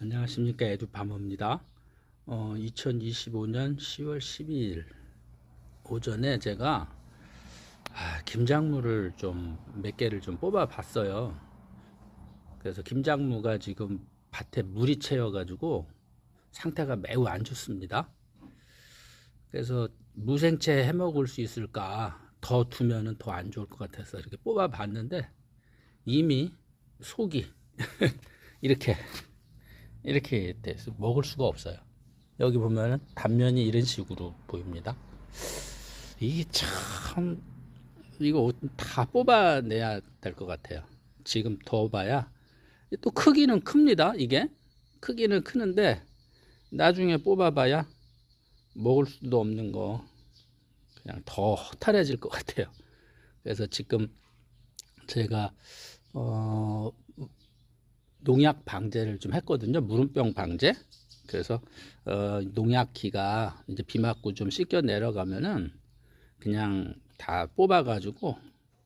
안녕하십니까 에듀파머입니다. 어, 2025년 10월 12일 오전에 제가 아, 김장무를 좀 몇 개를 좀 뽑아 봤어요. 그래서 김장무가 지금 밭에 물이 채여 가지고 상태가 매우 안 좋습니다. 그래서 무생채 해 먹을 수 있을까 더 두면은 더 안 좋을 것 같아서 이렇게 뽑아 봤는데 이미 속이 이렇게 이렇게 돼서 먹을 수가 없어요. 여기 보면은 단면이 이런 식으로 보입니다. 이게 참 이거 다 뽑아내야 될 것 같아요. 지금 더 봐야 또 크기는 큽니다. 이게 크기는 크는데 나중에 뽑아봐야 먹을 수도 없는 거 그냥 더 허탈해질 것 같아요. 그래서 지금 제가 어 농약 방제를 좀 했거든요. 무름병 방제. 그래서 어, 농약기가 이제 비 맞고 좀 씻겨 내려가면은 그냥 다 뽑아가지고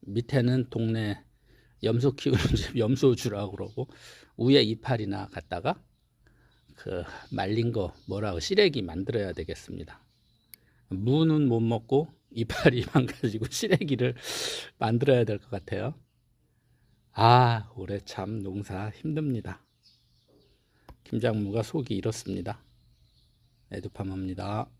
밑에는 동네 염소 키우는 집 염소 주라고 그러고 위에 이파리나 갖다가 그 말린 거 뭐라고 시래기 만들어야 되겠습니다. 무는 못 먹고 이파리만 가지고 시래기를 만들어야 될 것 같아요. 아, 올해 참 농사 힘듭니다. 김장무가 속이 이렇습니다. 에듀팜입니다.